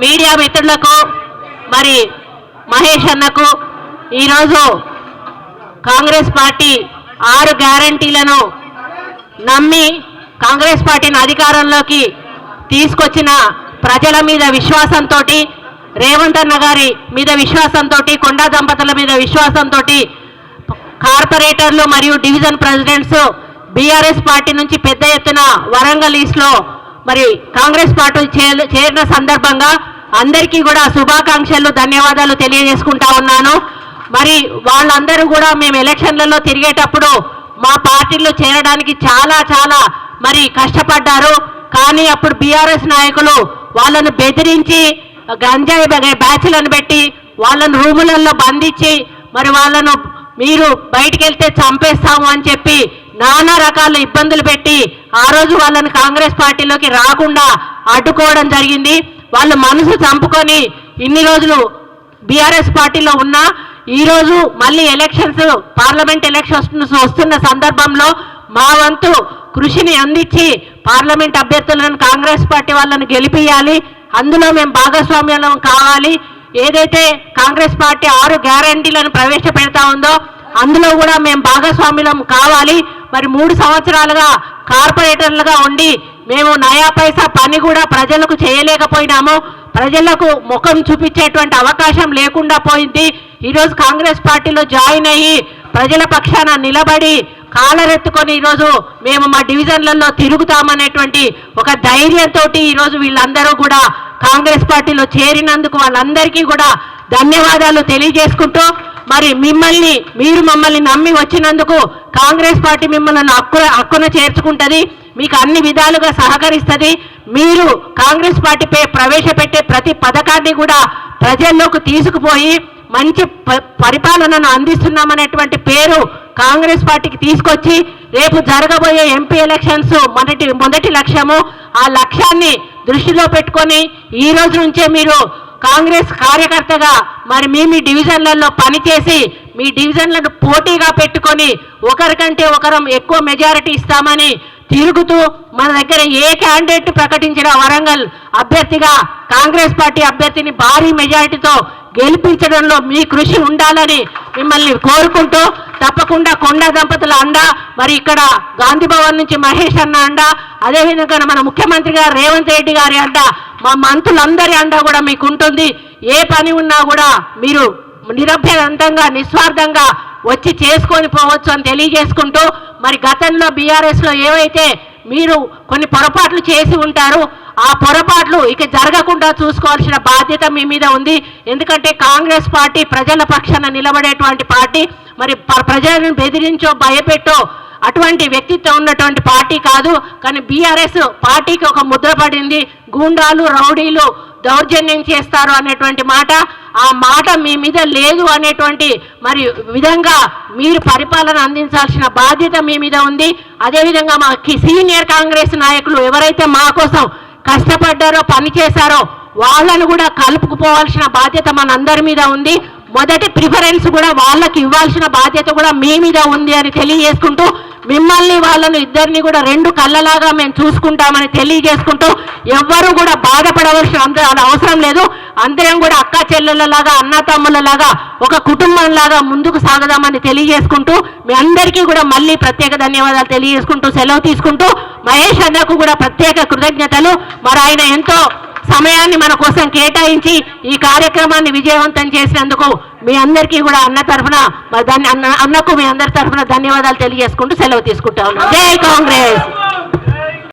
Media మిత్రులకు మరి మహేష్ అన్నకు ఈరోజు కాంగ్రెస్ పార్టీ ఆరు గ్యారంటీలను నమ్మి కాంగ్రెస్ పార్టీని అధికారంలోకి తీసుకొచ్చిన ప్రజల మీద విశ్వాసంతో రేవంత్ అన్న గారి మీద విశ్వాసంతో కొండా దంపతుల మీద విశ్వాసంతో కార్పొరేటర్లు మరియు డివిజన్ ప్రెసిడెంట్స్ బీఆర్ఎస్ పార్టీ నుంచి పెద్ద ఎత్తున వరంగల్ ఈస్ట్లో మరి కాంగ్రెస్ పార్టీ చేరిన సందర్భంగా అందరికీ కూడా శుభాకాంక్షలు ధన్యవాదాలు తెలియజేసుకుంటా ఉన్నాను. మరి వాళ్ళందరూ కూడా మేము ఎలక్షన్లలో తిరిగేటప్పుడు మా పార్టీలో చేరడానికి చాలా చాలా మరి కష్టపడ్డారు. కానీ అప్పుడు బీఆర్ఎస్ నాయకులు వాళ్ళను బెదిరించి గంజాయి బ్యాచ్లను పెట్టి వాళ్ళను రూములలో బంధించి మరి వాళ్ళను మీరు బయటికి వెళ్తే చంపేస్తాము అని చెప్పి నానా రకాల ఇబ్బందులు పెట్టి ఆ రోజు వాళ్ళని కాంగ్రెస్ పార్టీలోకి రాకుండా అడ్డుకోవడం జరిగింది. వాళ్ళు మనసు చంపుకొని ఇన్ని రోజులు బీఆర్ఎస్ పార్టీలో ఉన్నా ఈరోజు మళ్ళీ ఎలక్షన్స్ పార్లమెంట్ ఎలక్షన్స్ వస్తున్న సందర్భంలో మా వంతు కృషిని అందించి పార్లమెంట్ అభ్యర్థులను కాంగ్రెస్ పార్టీ వాళ్ళని గెలిపియాలి. అందులో మేము భాగస్వామ్యం కావాలి. ఏదైతే కాంగ్రెస్ పార్టీ ఆరు గ్యారంటీలను ప్రవేశపెడతా ఉందో అందులో కూడా మేము భాగస్వామ్యం కావాలి. మరి మూడు సంవత్సరాలుగా కార్పొరేటర్లుగా ఉండి మేము నయా పైసా పని కూడా ప్రజలకు చేయలేకపోయినాము. ప్రజలకు ముఖం చూపించేటువంటి అవకాశం లేకుండా పోయింది. ఈరోజు కాంగ్రెస్ పార్టీలో జాయిన్ అయ్యి ప్రజల పక్షాన నిలబడి కాలరెత్తుకొని ఈరోజు మేము మా డివిజన్లలో తిరుగుతామనేటువంటి ఒక ధైర్యంతో ఈరోజు వీళ్ళందరూ కూడా కాంగ్రెస్ పార్టీలో చేరినందుకు వాళ్ళందరికీ కూడా ధన్యవాదాలు తెలియజేసుకుంటూ మరి మిమ్మల్ని మీరు మమ్మల్ని నమ్మి వచ్చినందుకు కాంగ్రెస్ పార్టీ మిమ్మల్ని హక్కు హక్కున చేర్చుకుంటుంది మీకు అన్ని విధాలుగా సహకరిస్తుంది. మీరు కాంగ్రెస్ పార్టీపై ప్రవేశపెట్టే ప్రతి పథకాన్ని కూడా ప్రజల్లోకి తీసుకుపోయి మంచి ప- పరిపాలనను అందిస్తున్నామనేటువంటి పేరు కాంగ్రెస్ పార్టీకి తీసుకొచ్చి రేపు జరగబోయే ఎంపీ ఎలక్షన్స్ మొదటి మొదటి లక్ష్యము. ఆ లక్ష్యాన్ని దృష్టిలో పెట్టుకొని ఈ రోజు నుంచే మీరు కాంగ్రెస్ కార్యకర్తగా మరి మీ మీ డివిజన్లలో పనిచేసి మీ డివిజన్లను పోటీగా పెట్టుకొని ఒకరికంటే ఒకరం ఎక్కువ మెజారిటీ ఇస్తామని తిరుగుతూ మన దగ్గర ఏ క్యాండిడేట్ ప్రకటించిన వరంగల్ అభ్యర్థిగా కాంగ్రెస్ పార్టీ అభ్యర్థిని భారీ మెజారిటీతో గెలిపించడంలో మీ కృషి ఉండాలని మిమ్మల్ని కోరుకుంటూ తప్పకుండా కొండ దంపతుల అండ మరి ఇక్కడ గాంధీ భవన్ నుంచి మహేష్ అన్న అండ అదేవిధంగా మన ముఖ్యమంత్రి గారు రేవంత్ రెడ్డి గారి అండ మా మంత్రులందరి అండ కూడా మీకు ఉంటుంది ఏ పని ఉన్నా కూడా మీరు నిరభ్యంతంగా నిస్వార్థంగా వచ్చి చేసుకొని పోవచ్చు అని తెలియజేసుకుంటూ మరి గతంలో బీఆర్ఎస్లో ఏవైతే మీరు కొన్ని పొరపాట్లు చేసి ఉంటారు ఆ పొరపాట్లు ఇక జరగకుండా చూసుకోవాల్సిన బాధ్యత మీ మీద ఉంది. ఎందుకంటే కాంగ్రెస్ పార్టీ ప్రజల పక్షాన నిలబడేటువంటి పార్టీ మరి ప- ప్రజలను బెదిరించో భయపెట్టో అటువంటి వ్యక్తిత్వం ఉన్నటువంటి పార్టీ కాదు. కానీ బీఆర్ఎస్ పార్టీకి ఒక ముద్ర పడింది. గూండాలు రౌడీలు దౌర్జన్యం చేస్తారు అనేటువంటి మాట ఆ మాట మీ మీద లేదు అనేటువంటి మరి విధంగా మీరు పరిపాలన అందించాల్సిన బాధ్యత మీ మీద ఉంది. అదేవిధంగా మా సీనియర్ కాంగ్రెస్ నాయకులు ఎవరైతే మా కోసం కష్టపడ్డారో పని చేశారో వాళ్ళను కూడా కలుపుకుపోవాల్సిన బాధ్యత మనందరి మీద ఉంది. మొదటి ప్రిఫరెన్స్ కూడా వాళ్ళకి ఇవ్వాల్సిన బాధ్యత కూడా మీ మీద ఉంది అని తెలియజేసుకుంటూ మిమ్మల్ని వాళ్ళను ఇద్దరిని కూడా రెండు కళ్ళలాగా మేము చూసుకుంటామని తెలియజేసుకుంటూ ఎవ్వరూ కూడా బాధపడవలసిన అంత అవసరం లేదు. అందరం కూడా అక్క చెల్లెళ్ళలాగా అన్న తమ్ముళ్ళలాగా ఒక కుటుంబంలాగా ముందుకు సాగదామని తెలియజేసుకుంటూ మీ అందరికీ కూడా మళ్ళీ ప్రత్యేక ధన్యవాదాలు తెలియజేసుకుంటూ సెలవు తీసుకుంటూ మహేష్ అన్నకు కూడా ప్రత్యేక కృతజ్ఞతలు. మరి ఆయన ఎంతో సమయాన్ని మన కోసం కేటాయించి ఈ కార్యక్రమాన్ని విజయవంతం చేసినందుకు మీ అందరికీ కూడా అన్న తరఫున మరి దాన్ని అన్న అన్నకు మీ అందరి తరఫున ధన్యవాదాలు తెలియజేసుకుంటూ సెలవు తీసుకుంటా ఉన్నాం. జై కాంగ్రెస్!